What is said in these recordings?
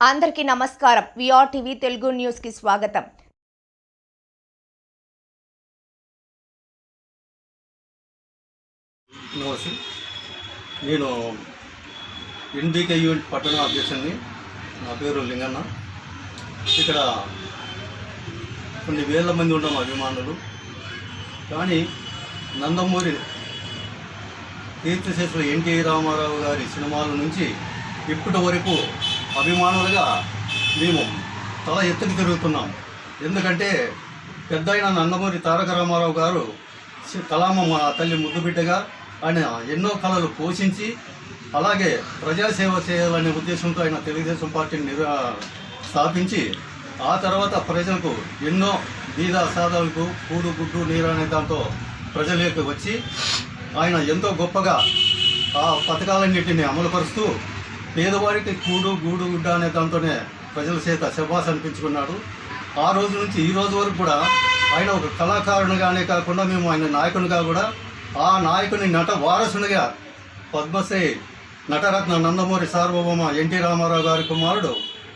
అందరికీ నమస్కారం. VR TV Telugu న్యూస్కి స్వాగతం నేను ఎన్బీకే యూనిట్ పట్టణ అధ్యక్షుడిని. నా పేరు లింగన్న. ఇక్కడ కొన్ని వేల మంది ఉన్నాం అభిమానులు. కానీ నందమూరి తీర్థశేషులు ఎన్టీ రామారావు గారి సినిమాల నుంచి ఇప్పటి వరకు అభిమానులుగా మేము తల ఎత్తుకు తిరుగుతున్నాం. ఎందుకంటే పెద్ద అయిన నందమూరి తారక రామారావు గారు కళామ కలామ మా తల్లి ముద్దు బిడ్డగా ఆయన ఎన్నో కళలు పోషించి అలాగే ప్రజాసేవ చేయాలనే ఉద్దేశంతో ఆయన తెలుగుదేశం పార్టీని స్థాపించి ఆ తర్వాత ప్రజలకు ఎన్నో బీద సాధాలకు కూడు గుడ్డు నీరు అనే దాంతో ప్రజలకు వచ్చి ఆయన ఎంతో గొప్పగా ఆ పథకాలన్నిటిని అమలుపరుస్తూ పేదవారికి కూడు గూడు గుడ్డ అనే దాంతోనే ప్రజల చేత శబాస్ అనిపించుకున్నాడు. ఆ రోజు నుంచి ఈ రోజు వరకు కూడా ఆయన ఒక కళాకారునిగానే కాకుండా మేము ఆయన నాయకునిగా కూడా ఆ నాయకుని నట వారసునిగా పద్మశ్రీ నటరత్న నందమూరి సార్వభౌమ ఎన్టీ రామారావు గారి కుమారుడు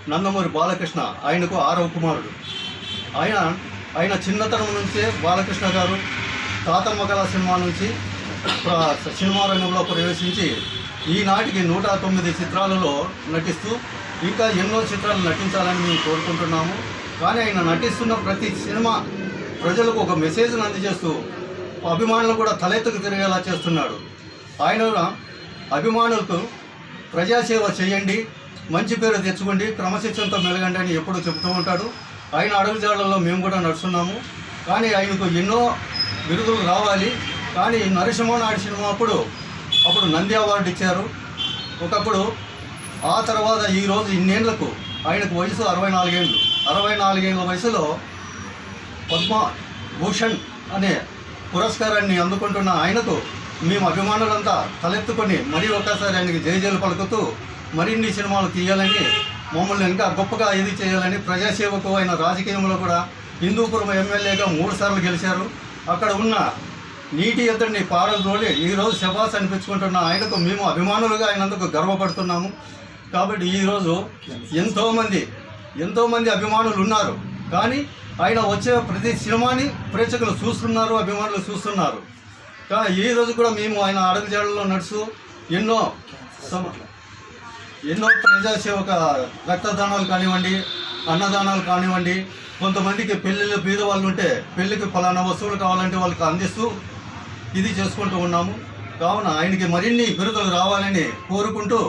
నందమూరి బాలకృష్ణ ఆయనకు ఆరవ కుమారుడు. ఆయన ఆయన చిన్నతనం నుంచే బాలకృష్ణ గారు తాతమ్మ సినిమా నుంచి సినిమా రంగంలో ప్రవేశించి ఈనాటికి నూట తొమ్మిది చిత్రాలలో నటిస్తూ ఇంకా ఎన్నో చిత్రాలు నటించాలని మేము కోరుకుంటున్నాము. కానీ ఆయన నటిస్తున్న ప్రతి సినిమా ప్రజలకు ఒక మెసేజ్ను అందజేస్తూ అభిమానులు కూడా తలెత్తుకు తిరిగేలా చేస్తున్నాడు. ఆయన అభిమానులకు ప్రజాసేవ చేయండి మంచి పేరు తెచ్చుకోండి క్రమశిక్షణతో మెలగండి అని ఎప్పుడూ చెబుతూ ఉంటాడు. ఆయన అడుగుజాడల్లో మేము కూడా నడుస్తున్నాము. కానీ ఆయనకు ఎన్నో బిరుదులు రావాలి. కానీ నరసింహ నాయుడు సినిమా అప్పుడు అప్పుడు నంది అవార్డు ఇచ్చారు. ఒకప్పుడు ఆ తర్వాత ఈరోజు ఇన్నేళ్ళకు ఆయనకు వయసు అరవై నాలుగేళ్ళు అరవై నాలుగేళ్ళ వయసులో పద్మ భూషణ్ అనే పురస్కారాన్ని అందుకుంటున్న ఆయనకు మేము అభిమానులంతా తలెత్తుకొని మరీ ఒకసారి ఆయనకి జయజయలు పలుకుతూ మరిన్ని సినిమాలు తీయాలని మమ్మల్ని ఇంకా గొప్పగా ఇది చేయాలని ప్రజాసేవకు ఆయన రాజకీయంలో కూడా హిందూపురం ఎమ్మెల్యేగా మూడు సార్లు గెలిచారు. అక్కడ ఉన్న నీటి ఎద్దడిని పారదోలి ఈరోజు శబాస్ అనిపించుకుంటున్న ఆయనకు మేము అభిమానులుగా అయినందుకు గర్వపడుతున్నాము. కాబట్టి ఈరోజు ఎంతోమంది ఎంతోమంది అభిమానులు ఉన్నారు. కానీ ఆయన వచ్చే ప్రతి సినిమాని ప్రేక్షకులు చూస్తున్నారు అభిమానులు చూస్తున్నారు. కానీ ఈ రోజు కూడా మేము ఆయన అడుగుజాడల్లో నడుస్తూ ఎన్నో సమ- ఎన్నో ప్రజాసేవక రక్తదానాలు కానివ్వండి అన్నదానాలు కానివ్వండి కొంతమందికి పెళ్ళిళ్ళు బీద వాళ్ళు ఉంటే పెళ్ళికి ఫలానా వస్తువులు కావాలంటే వాళ్ళకి అందిస్తూ ఇది చేసుకుంటూ ఉన్నాము. కావున ఆయనకి మరిన్ని బిరుదులు రావాలని కోరుకుంటూ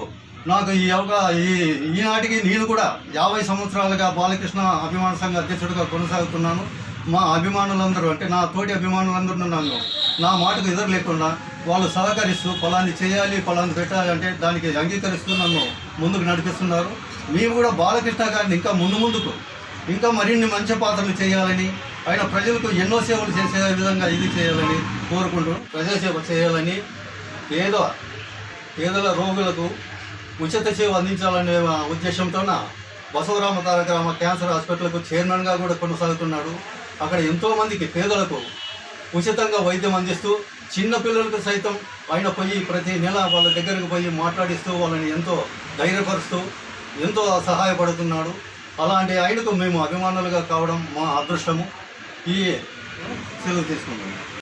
నాకు ఈ అవకా ఈ ఈనాటికి నేను కూడా యాభై సంవత్సరాలుగా బాలకృష్ణ అభిమాన సంఘ అధ్యక్షుడిగా కొనసాగుతున్నాను. మా అభిమానులందరూ అంటే నా తోటి అభిమానులందరూ నన్ను నా మాటకు ఎదురు లేకుండా వాళ్ళు సహకరిస్తూ ఫలాన్ని చేయాలి ఫలాన్ని పెట్టాలంటే దానికి అంగీకరిస్తూ నన్ను ముందుకు నడిపిస్తున్నారు. మేము కూడా బాలకృష్ణ గారిని ఇంకా ముందు ముందుకు ఇంకా మరిన్ని మంచి పాత్రలు చేయాలని ఆయన ప్రజలకు ఎన్నో సేవలు చేసే విధంగా ఇది చేయాలని కోరుకుంటూ ప్రజాసేవ చేయాలని పేద పేదల రోగులకు ఉచిత సేవ అందించాలనే ఉద్దేశంతోన బసవరామ తారకరామ క్యాన్సర్ హాస్పిటల్కు చైర్మన్గా కూడా కొనసాగుతున్నాడు. అక్కడ ఎంతోమందికి పేదలకు ఉచితంగా వైద్యం అందిస్తూ చిన్న పిల్లలకు సైతం ఆయన పోయి ప్రతి నెల వాళ్ళ దగ్గరకు పోయి మాట్లాడిస్తూ వాళ్ళని ఎంతో ధైర్యపరుస్తూ ఎంతో సహాయపడుతున్నాడు. అలాంటి ఆయనకు మేము అభిమానులుగా కావడం మా అదృష్టము. ఈ సెలవు తీసుకుంటున్నాం